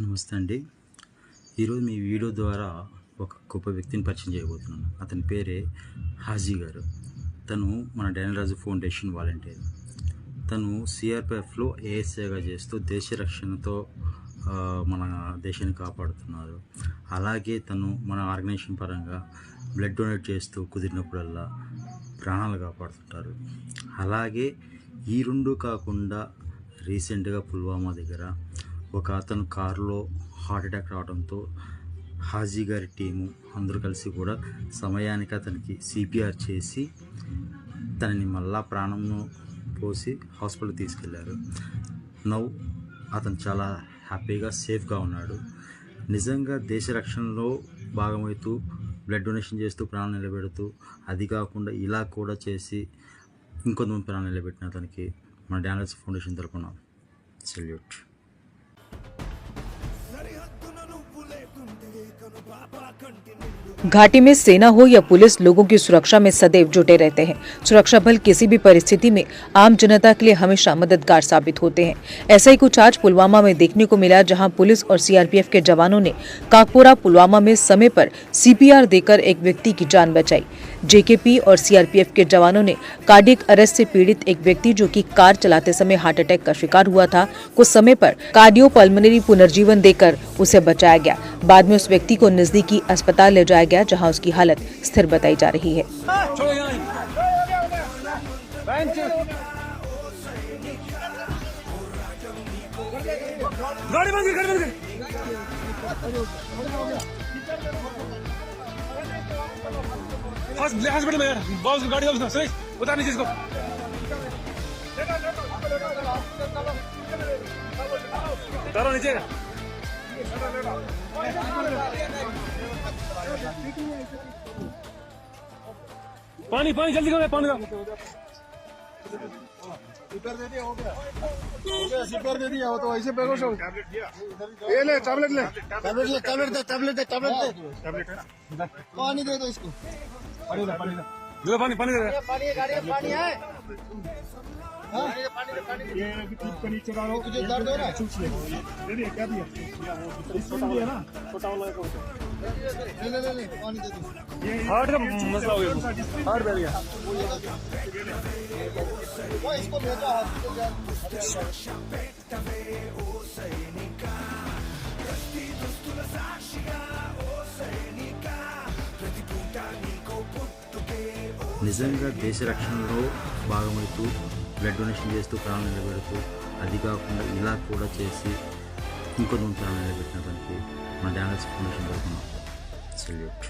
నమస్తే అండి. ఈరోజు మీ వీడియో ద్వారా ఒక గొప్ప వ్యక్తిని పరిచయం చేయబోతున్నాను. అతని పేరే హాజీ గారు. తను మన రాజు ఫౌండేషన్ వాలంటీర్. తను సిఆర్పిఎఫ్లో ఏఎస్ఐగా చేస్తూ దేశ రక్షణతో మన దేశాన్ని కాపాడుతున్నారు. అలాగే తను మన ఆర్గనైజేషన్ పరంగా బ్లడ్ డొనేట్ చేస్తూ కుదిరినప్పుడల్లా ప్రాణాలు కాపాడుతుంటారు. అలాగే ఈ రెండు కాకుండా రీసెంట్గా పుల్వామా దగ్గర ఒక అతను కారులో హార్ట్ అటాక్ రావడంతో హాజీ గారి టీము అందరూ కలిసి కూడా సమయానికి అతనికి సిపిఆర్ చేసి తనని మళ్ళా ప్రాణంను పోసి హాస్పిటల్ తీసుకెళ్ళారు. నవ్వు అతను చాలా హ్యాపీగా సేఫ్గా ఉన్నాడు. నిజంగా దేశ రక్షణలో భాగమవుతూ బ్లడ్ డొనేషన్ చేస్తూ ప్రాణం నిలబెడుతూ అది కాకుండా ఇలా కూడా చేసి ఇంకొంతమంది ప్రాణం నిలబెట్టిన అతనికి మన డానల్స్ ఫౌండేషన్ తరపున సెల్యూట్. घाटी में सेना हो या पुलिस, लोगों की सुरक्षा में सदैव जुटे रहते हैं। सुरक्षा बल किसी भी परिस्थिति में आम जनता के लिए हमेशा मददगार साबित होते हैं। ऐसा ही कुछ आज पुलवामा में देखने को मिला, जहाँ पुलिस और सीआरपीएफ के जवानों ने काकपोरा पुलवामा में समय पर सीपीआर देकर एक व्यक्ति की जान बचाई। जेकेपी और सीआरपीएफ के जवानों ने कार्डिक अरेस्ट से पीड़ित एक व्यक्ति जो कि कार चलाते समय हार्ट अटैक का शिकार हुआ था को समय पर कार्डियो पल्मोनरी पुनर्जीवन देकर उसे बचाया गया। बाद में उस व्यक्ति को नजदीकी अस्पताल ले जाया गया, जहाँ उसकी हालत स्थिर बताई जा रही है। गाड़ी नीचे। पानी पानी जल्दी करो पानी का सिपर दे दिया हो गया। हो सिपर दे दिया वो तो ऐसे बेहोश हो ये ले टैबलेट ले। टैबलेट ले टैबलेट दे टैबलेट दे टैबलेट दे। पानी दे दो इसको। दे पानी पानी दे दे। पानी है गाड़ी पानी है। हाँ? ये के नीचे डालो तुझे दर्द हो रहा है? दे दिया क्या दिया? छोटा दिया ना छोटा वाला ले ले ले ले पानी दे दो। हार्ट का मसला हो गया। हार्ट बैठ गया। वो इसको भेजो हॉस्पिटल నిజంగా దేశ రక్షణలో భాగమవుతూ బ్లడ్ డొనేషన్ చేస్తూ ప్రాణం నిలబెడుతూ అది కాకుండా ఇలా కూడా చేసి ఇంకొంచెం ప్రాణం నిలబెట్టిన దానికి మన డానల్స్ ఫౌండేషన్ తరఫున. సెల్యూట్.